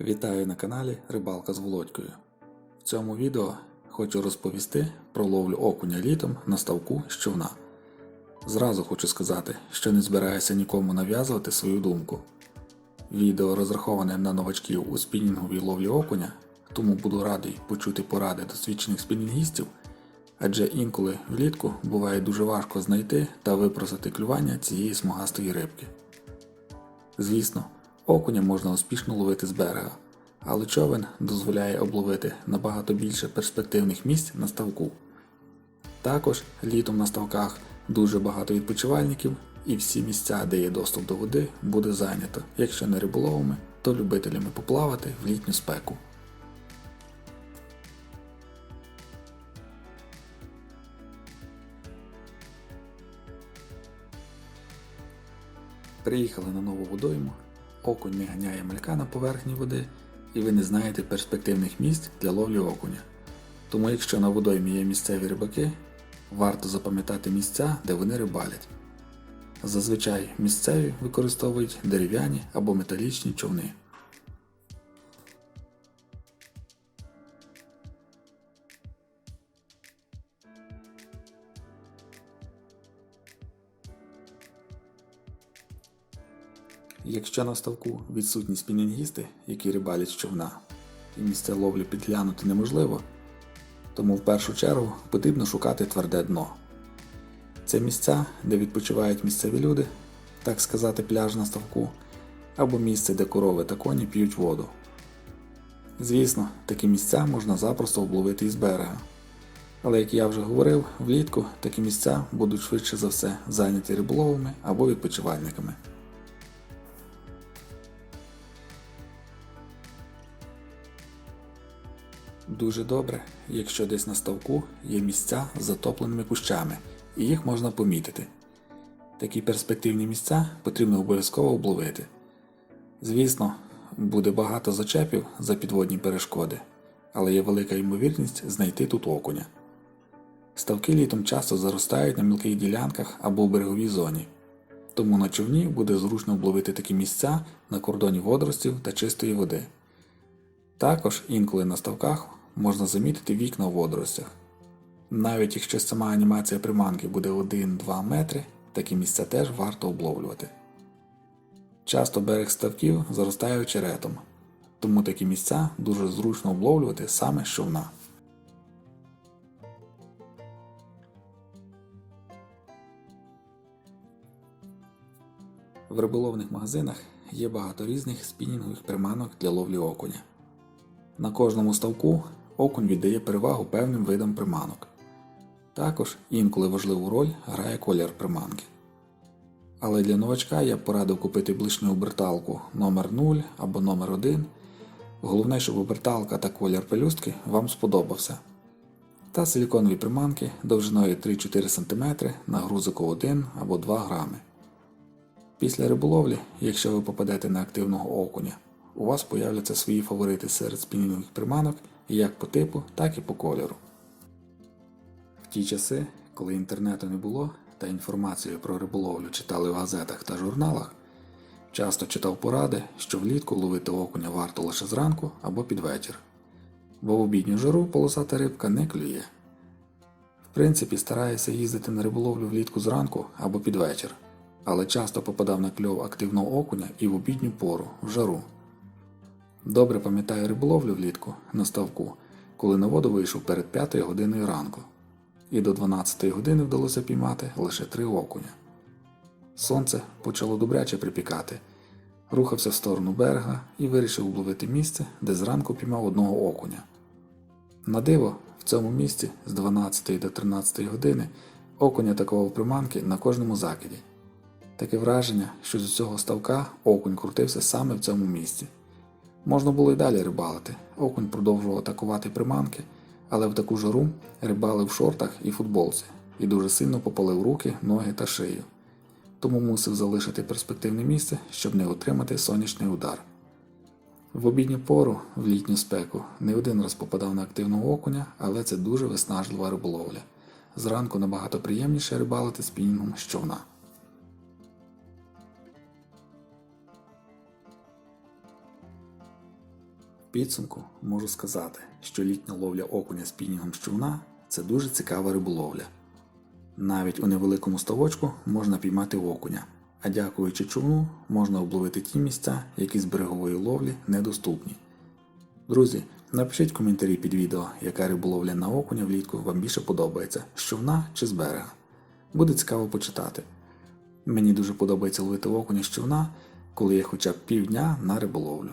Вітаю на каналі Рибалка з Володькою. В цьому відео хочу розповісти про ловлю окуня літом на ставку з човна. Зразу хочу сказати, що не збираюся нікому нав'язувати свою думку. Відео розраховане на новачків у спінінговій ловлі окуня, тому буду радий почути поради досвідчених спінінгістів, адже інколи влітку буває дуже важко знайти та випросити клювання цієї смугастої рибки. Звісно, окуня можна успішно ловити з берега, але човен дозволяє обловити набагато більше перспективних місць на ставку. Також літом на ставках дуже багато відпочивальників, і всі місця, де є доступ до води, буде зайнято, якщо не риболовами, то любителями поплавати в літню спеку. Приїхали на нову водойму, окунь не ганяє малька на поверхні води, і ви не знаєте перспективних місць для ловлі окуня. Тому якщо на водоймі є місцеві рибаки, варто запам'ятати місця, де вони рибалять. Зазвичай місцеві використовують дерев'яні або металічні човни. Якщо на ставку відсутні спінінгісти, які рибалять з човна, і місце ловлі підглянути неможливо, тому в першу чергу потрібно шукати тверде дно. Це місця, де відпочивають місцеві люди, так сказати, пляж на ставку, або місце, де корови та коні п'ють воду. Звісно, такі місця можна запросто обловити із берега. Але як я вже говорив, влітку такі місця будуть швидше за все зайняті риболовами або відпочивальниками. Дуже добре, якщо десь на ставку є місця з затопленими кущами, і їх можна помітити. Такі перспективні місця потрібно обов'язково обловити. Звісно, буде багато зачепів за підводні перешкоди, але є велика ймовірність знайти тут окуня. Ставки літом часто заростають на мілких ділянках або в береговій зоні, тому на човні буде зручно обловити такі місця на кордоні водоростів та чистої води. Також інколи на ставках можна замітити вікна у водоростях. Навіть якщо сама анімація приманки буде 1-2 метри, такі місця теж варто обловлювати. Часто берег ставків заростає очеретом, тому такі місця дуже зручно обловлювати саме з човна. В риболовних магазинах є багато різних спінінгових приманок для ловлі окуня. На кожному ставку окунь віддає перевагу певним видам приманок. Також інколи важливу роль грає колір приманки. Але для новачка я б порадив купити блишню оберталку номер 0 або номер 1 Головне, щоб оберталка та колір пелюстки вам сподобався. Та силіконові приманки довжиною 3-4 см на грузику 1 або 2 грами. Після риболовлі, якщо ви попадете на активного окуня, у вас появляться свої фаворити серед спінінгових приманок як по типу, так і по кольору. В ті часи, коли інтернету не було та інформацію про риболовлю читали в газетах та журналах, часто читав поради, що влітку ловити окуня варто лише зранку або під вечір, бо в обідню жару полосата рибка не клює. В принципі, стараюся їздити на риболовлю влітку зранку або під вечір, але часто попадав на кльов активного окуня і в обідню пору, в жару. Добре пам'ятаю риболовлю влітку на ставку, коли на воду вийшов перед 5 годиною ранку, і до 12 години вдалося піймати лише три окуня. Сонце почало добряче припікати, рухався в сторону берега і вирішив обловити місце, де зранку піймав одного окуня. На диво, в цьому місці з 12 до 13 години окуня атакував приманки на кожному закиді. Таке враження, що з цього ставка окунь крутився саме в цьому місці. Можна було й далі рибалити. Окунь продовжував атакувати приманки, але в таку жару рибали в шортах і футболці і дуже сильно попалив руки, ноги та шию. Тому мусив залишити перспективне місце, щоб не отримати сонячний удар. В обідню пору, в літню спеку, не один раз попадав на активного окуня, але це дуже виснажлива риболовля. Зранку набагато приємніше рибалити спінінгом з човна. Підсумку можу сказати, що літня ловля окуня спінінгом з човна це дуже цікава риболовля. Навіть у невеликому ставочку можна піймати окуня, а дякуючи човну можна обловити ті місця, які з берегової ловлі недоступні. Друзі, напишіть коментарі під відео, яка риболовля на окуня влітку вам більше подобається з човна чи з берега. Буде цікаво почитати. Мені дуже подобається ловити окуня з човна, коли є хоча б півдня на риболовлю.